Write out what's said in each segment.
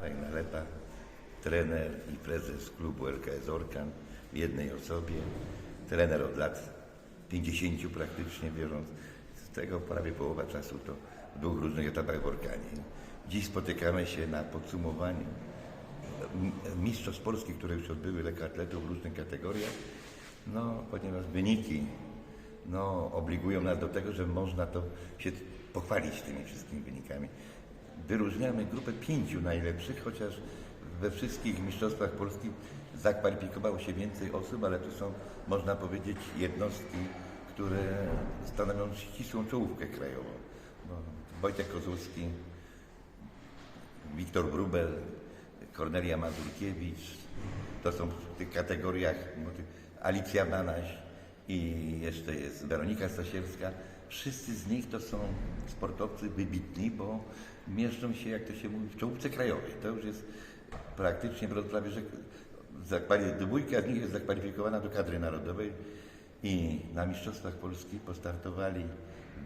Marek Nalepa, trener i prezes klubu LKS Orkan w jednej osobie. Trener od lat 50 praktycznie biorąc. Z tego prawie połowa czasu to w dwóch różnych etapach w Orkanie. Dziś spotykamy się na podsumowaniu mistrzostw Polski, które już odbyły lekkoatletów w różnych kategoriach. No, ponieważ wyniki no, obligują nas do tego, że można to się pochwalić tymi wszystkimi wynikami. Wyróżniamy grupę pięciu najlepszych, chociaż we wszystkich mistrzostwach polskich zakwalifikowało się więcej osób, ale to są, można powiedzieć, jednostki, które stanowią ścisłą czołówkę krajową. No, Wojtek Kozłowski, Wiktor Brubel, Kornelia Mazurkiewicz, to są w tych kategoriach Alicja Banaś i jeszcze jest Weronika Stasierska. Wszyscy z nich to są sportowcy wybitni, bo mieszczą się, jak to się mówi, w czołówce krajowej. To już jest praktycznie prawie, że zakwali- dwójka z nich jest zakwalifikowana do kadry narodowej i na Mistrzostwach Polski postartowali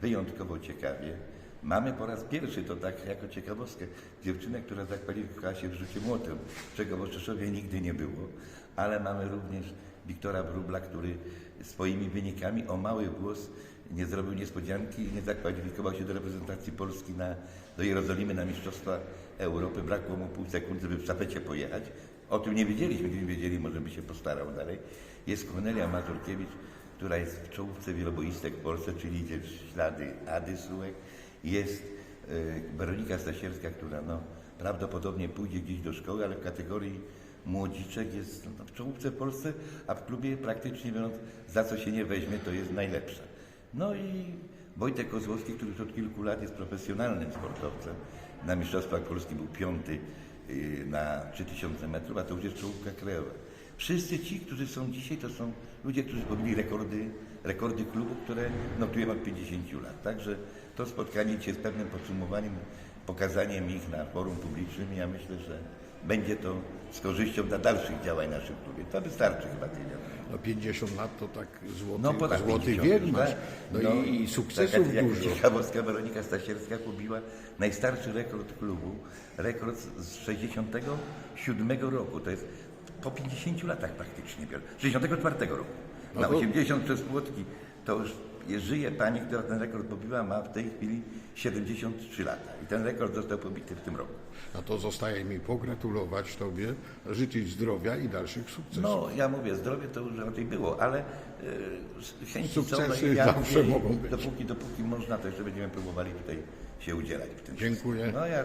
wyjątkowo ciekawie. Mamy po raz pierwszy, to tak jako ciekawostkę, dziewczynę, która zakwalifikowała się w rzucie młotem, czego w Oszczeszowie nigdy nie było, ale mamy również Wiktora Wróbla, który swoimi wynikami o mały głos nie zrobił niespodzianki i nie zakwalifikował się do reprezentacji Polski na, do Jerozolimy na Mistrzostwa Europy. Brakło mu pół sekundy, żeby w sztafecie pojechać. O tym nie wiedzieliśmy, gdybyśmy wiedzieli, może by się postarał dalej. Jest Kornelia Mazurkiewicz, która jest w czołówce wieloboistek w Polsce, czyli idzie w ślady Ady Sułek. Jest e, Weronika Stasierska, która no, prawdopodobnie pójdzie gdzieś do szkoły, ale w kategorii młodziczek jest no, w czołówce w Polsce, a w klubie praktycznie biorąc, za co się nie weźmie, to jest najlepsza. No i Wojtek Kozłowski, który już od kilku lat jest profesjonalnym sportowcem. Na Mistrzostwach Polski był piąty y, na 3000 metrów, a to już jest czołówka krajowa. Wszyscy ci, którzy są dzisiaj, to są ludzie, którzy pobili rekordy, rekordy klubu, które notujemy od 50 lat. Także to spotkanie dzisiaj jest pewnym podsumowaniem, pokazaniem ich na forum publicznym ja myślę, że będzie to z korzyścią dla dalszych działań naszych klubie. To wystarczy chyba wiadomości. No 50 lat to tak złoty, No ponad złoty 50, wiek masz. tak? No, i, i sukcesów taka, dużo. Ciekawostka Weronika Stasierska pobiła najstarszy rekord klubu, rekord z 67 roku. To jest po 50 latach praktycznie. 64 roku. No Na to- 80 przez płotki. To już żyje pani, która ten rekord pobiła, ma w tej chwili 73 lata. I ten rekord został pobity w tym roku. No to zostaje mi pogratulować Tobie, życzyć zdrowia i dalszych sukcesów. No, ja mówię, zdrowie to już raczej było, ale e, chęci są, no Sukcesy i ja zawsze mówię, mogą być. Dopóki, dopóki można, to jeszcze będziemy próbowali tutaj się udzielać w tym Dziękuję. No, ja